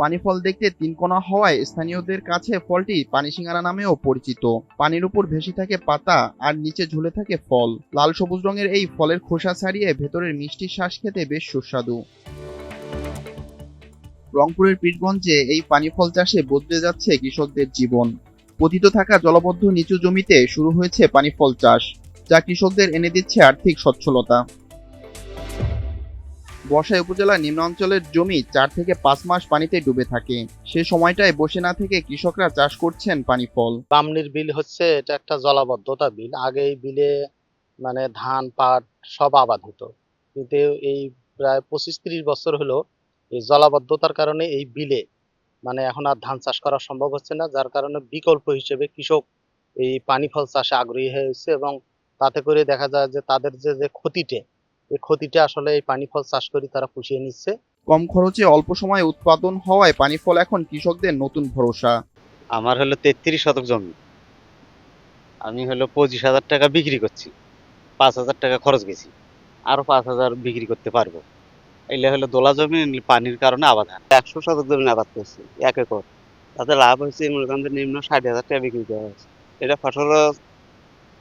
পানি ফল দেখতে তিনকোনা হওয়ায় স্থানীয়দের কাছে ফলটি পানি সিঙ্গারা নামেও পরিচিত। পানির উপর ভেসে থাকে পাতা আর নিচে ঝুলে থাকে ফল। লাল সবুজ রঙের এই ফলের খোসা ছাড়িয়ে ভেতরের মিষ্টি শ্বাস খেতে বেশ সুস্বাদু। রংপুরের পীরগঞ্জে এই পানি ফল চাষে বদলে যাচ্ছে কৃষকদের জীবন। পতিত থাকা জলবদ্ধ নিচু জমিতে শুরু হয়েছে পানি ফল চাষ, যা কৃষকদের এনে দিচ্ছে আর্থিক সচ্ছলতা। বর্ষায় উপজেলার নিম্নাঞ্চলের জমি চার থেকে পাঁচ মাস পানিতে ডুবে থাকে। সে সময়টায় বসে না থেকে কৃষকরা চাষ করছেন পানি ফল। বামনির বিল হচ্ছে, এটা একটা জলাবদ্ধতা বিল। আগে এই বিলে মানে ধান, পাট সব আবাদ হতো কিন্তু এই প্রায় পঁচিশ ত্রিশ বছর হলো এই জলাবদ্ধতার কারণে এই বিলে মানে এখন আর ধান চাষ করা সম্ভব হচ্ছে না। যার কারণে বিকল্প হিসেবে কৃষক এই পানি ফল চাষে আগ্রহী হয়েছে এবং তাতে করে দেখা যায় যে তাদের যে যে ক্ষতিটা এই ক্ষতিটা আসলে এই পানি ফল চাষ করে তারা পুষিয়ে নিচ্ছে। কম খরচে অল্প সময়ে উৎপাদন হওয়ায় পানি ফল এখন কৃষকদের নতুন ভরসা। আমার হলো তেত্রিশ শতক জমি। আমি হলো পঁচিশ হাজার টাকা বিক্রি করছি। পাঁচ হাজার টাকা খরচ গেছি। আরও পাঁচ হাজার বিক্রি করতে পারব। এগুলো হলো দোলা জমি পানির কারণে আবাদ হয়। একশো শতক জমি আবাদ করছি এক একর। তাতে লাভ হয়েছে মনে করেন নিম্ন ষাট হাজার টাকা বিক্রি করা হয়েছে। এটা ফসল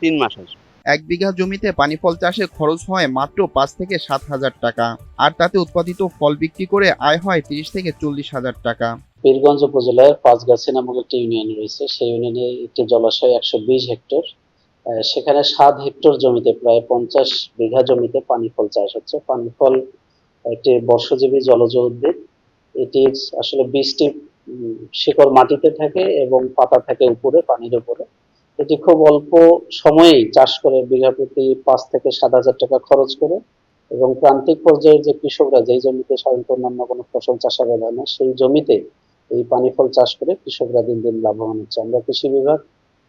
তিন মাস হয়েছে। এক বিঘা জমিতে পানি ফল চাষে খরচ হয় মাত্র পাঁচ থেকে সাত হাজার টাকা। আর তাতে উৎপাদিত ফল বিক্রি করে আয় হয় তিরিশ থেকে চল্লিশ হাজার টাকা। পীরগঞ্জ উপজেলার পাঁচগাছি নামক একটি ইউনিয়ন রয়েছে। সেই ইউনিয়নে একটি জলাশয় একশো বিশ হেক্টর। সেখানে সাত হেক্টর জমিতে প্রায় পঞ্চাশ বিঘা জমিতে পানি ফল চাষ হচ্ছে। পানি ফল একটি বর্ষজীবী জলজ উদ্ভিদ। এটি আসলে উম, শিকড় মাটিতে থাকে এবং পাতা থাকে উপরে পানির উপরে। এটি খুব অল্প সময়েই চাষ করে বিঘা প্রতি পাঁচ থেকে সাত হাজার টাকা খরচ করে এবং প্রান্তিক পর্যায়ে যে কৃষকরা, যেই জমিতে সাধারণত অন্যান্য কোনো ফসল চাষাবাদ হয় না সেই জমিতে এই পানি ফল চাষ করে কৃষকরা দিন দিন লাভবান হচ্ছে। আমরা কৃষি বিভাগ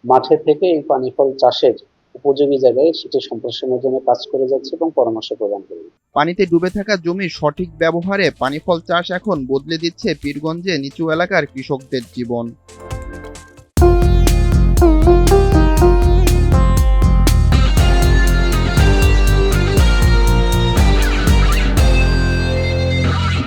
মাঠে থেকে এই পানি ফল চাষের উপযোগী জায়গায় সেটি সম্প্রসারণের জন্য কাজ করে যাচ্ছে এবং পরামর্শ প্রদান করে। পানিতে ডুবে থাকা জমির সঠিক ব্যবহারে পানি ফল চাষ এখন বদলে দিচ্ছে পীরগঞ্জে নিচু এলাকার কৃষকদের জীবন।